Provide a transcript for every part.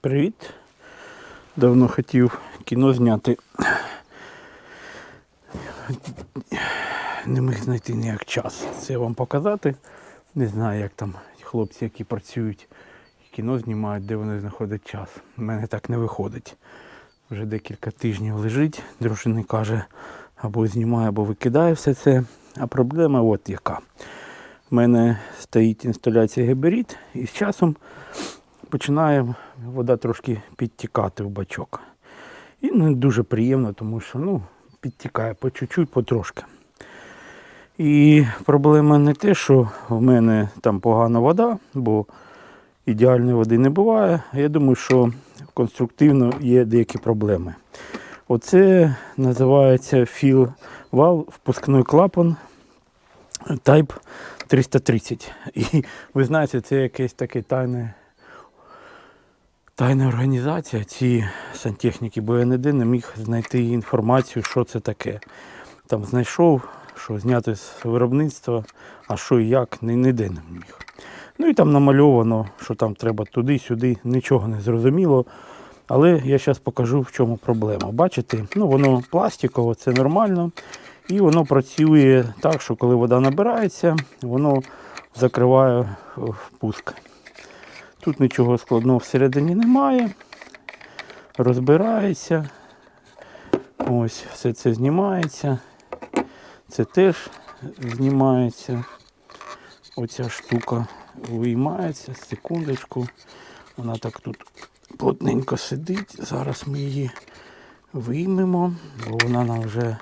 Привіт. Давно хотів кіно зняти. Не міг знайти ніяк час це вам показати. Не знаю, як там хлопці, які працюють, кіно знімають, де вони знаходять час. У мене так не виходить. Вже декілька тижнів лежить. Дружина каже, або знімає, або викидає все це. А проблема от яка. У мене стоїть інсталяція геберіт і з часом починає вода трошки підтікати в бачок. І не дуже приємно, тому що ну, підтікає по чуть-чуть, потрошки. І проблема не те, що в мене там погана вода, бо ідеальної води не буває. Я думаю, що конструктивно є деякі проблеми. Оце називається філ вал, впускний клапан Type 330. І ви знаєте, це якесь таке тайне Тайна організація ці сантехніки, бо я ніде не міг знайти інформацію, що це таке. Там знайшов, що зняти з виробництва, а що і як, ніде не міг. Ну і там намальовано, що там треба туди-сюди, нічого не зрозуміло. Але я зараз покажу, в чому проблема. Бачите, ну воно пластикове, це нормально. І воно працює так, що коли вода набирається, воно закриває е, впуск. Тут нічого складного всередині немає. Розбирається. Ось, все це знімається. Це теж знімається. Оця штука виймається. Секундочку. Вона так тут плотненько сидить. Зараз ми її виймемо, бо вона нам вже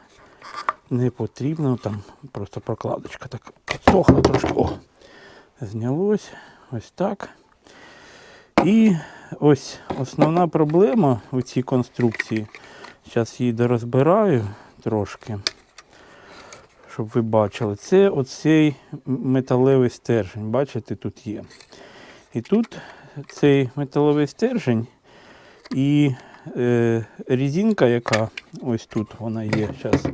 не потрібна. Там просто прокладочка так підсохла трошки. О! Знялось. Ось так. І ось основна проблема у цій конструкції. Зараз її дорозбираю трошки, щоб ви бачили. Це оцей металевий стержень. Бачите, тут є. І тут цей металевий стержень і е, резинка, яка ось тут вона є зараз,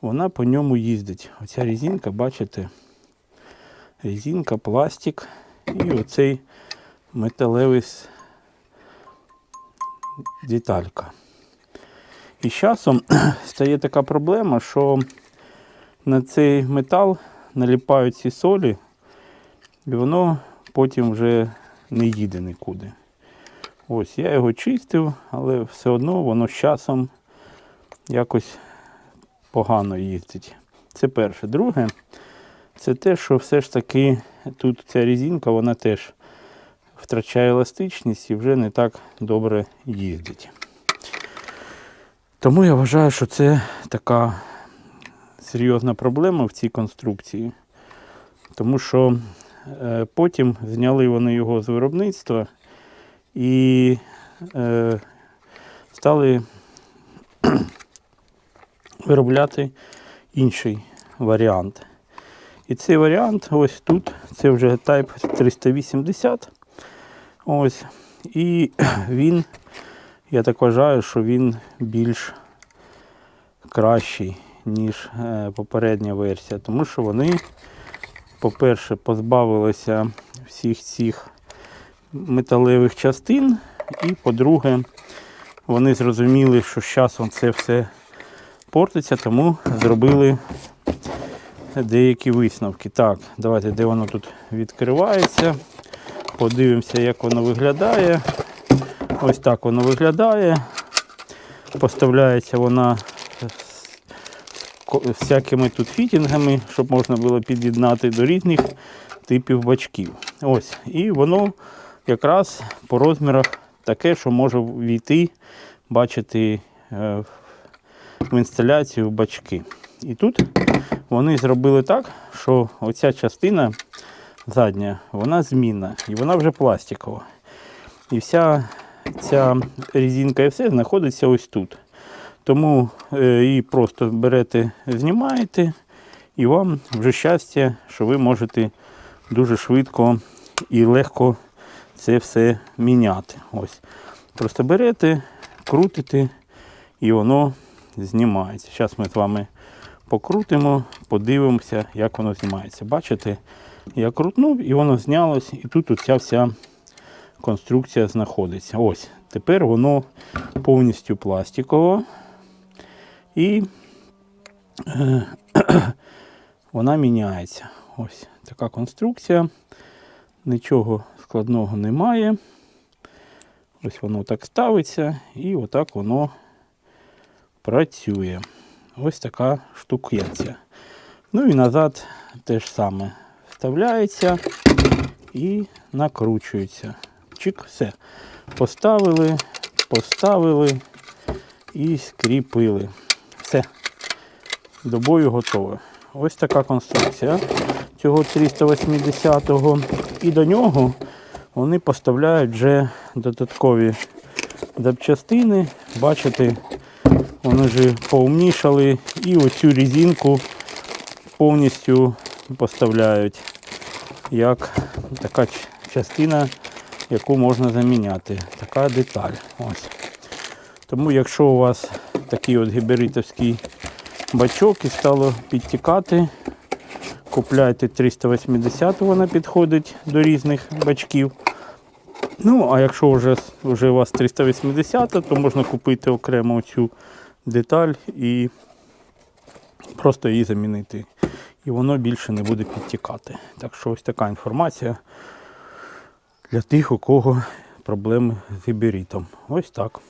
вона по ньому їздить. Оця резинка, бачите, резинка, пластик і оцей металевий деталька. І з часом стає така проблема, що на цей метал наліпають ці солі, і воно потім вже не їде нікуди. Ось я його чистив, але все одно воно з часом якось погано їздить. Це перше. Друге, це те, що все ж таки тут ця резинка, вона теж втрачає еластичність і вже не так добре їздить. Тому я вважаю, що це така серйозна проблема в цій конструкції. Тому що е, потім зняли вони його з виробництва і е, стали виробляти інший варіант. І цей варіант ось тут, це вже Type 380. Ось. І він, я так вважаю, що він більш кращий, ніж е, попередня версія. Тому що вони, по-перше, позбавилися всіх цих металевих частин. І по-друге, вони зрозуміли, що з часом це все портиться, тому зробили деякі висновки. Так, давайте, де воно тут відкривається. Подивимося, як воно виглядає. Ось так воно виглядає. Поставляється вона з всякими тут фітінгами, щоб можна було під'єднати до різних типів бачків. Ось. І воно якраз по розмірах таке, що може війти, бачити е, в інсталяцію бачки. І тут вони зробили так, що оця частина задня, вона змінна і вона вже пластикова. І вся ця резинка і все знаходиться ось тут. Тому е, її просто берете, знімаєте, і вам вже щастя, що ви можете дуже швидко і легко це все міняти. Ось. Просто берете, крутите, і воно знімається. Зараз ми з вами покрутимо, подивимося, як воно знімається. Бачите, я крутнув і воно знялось, і тут оця вся конструкція знаходиться. Ось, тепер воно повністю пластикове. І е, вона міняється. Ось така конструкція. Нічого складного немає. Ось воно так ставиться і отак воно працює. Ось така штукенція. Ну і назад те ж саме вставляється і накручується. Чик, все. Поставили, поставили і скріпили. Все. До бою готове. Ось така конструкція цього 380-го. І до нього вони поставляють вже додаткові запчастини. Бачите, вони вже поумнішали. І оцю резинку повністю поставляють як така частина, яку можна заміняти. Така деталь. Ось. Тому якщо у вас такий от гіберитовський бачок і стало підтікати, купляйте 380, вона підходить до різних бачків. Ну, а якщо вже, вже у вас 380, то можна купити окремо цю деталь і просто її замінити. І воно більше не буде підтікати. Так що ось така інформація для тих, у кого проблеми з гіберітом. Ось так.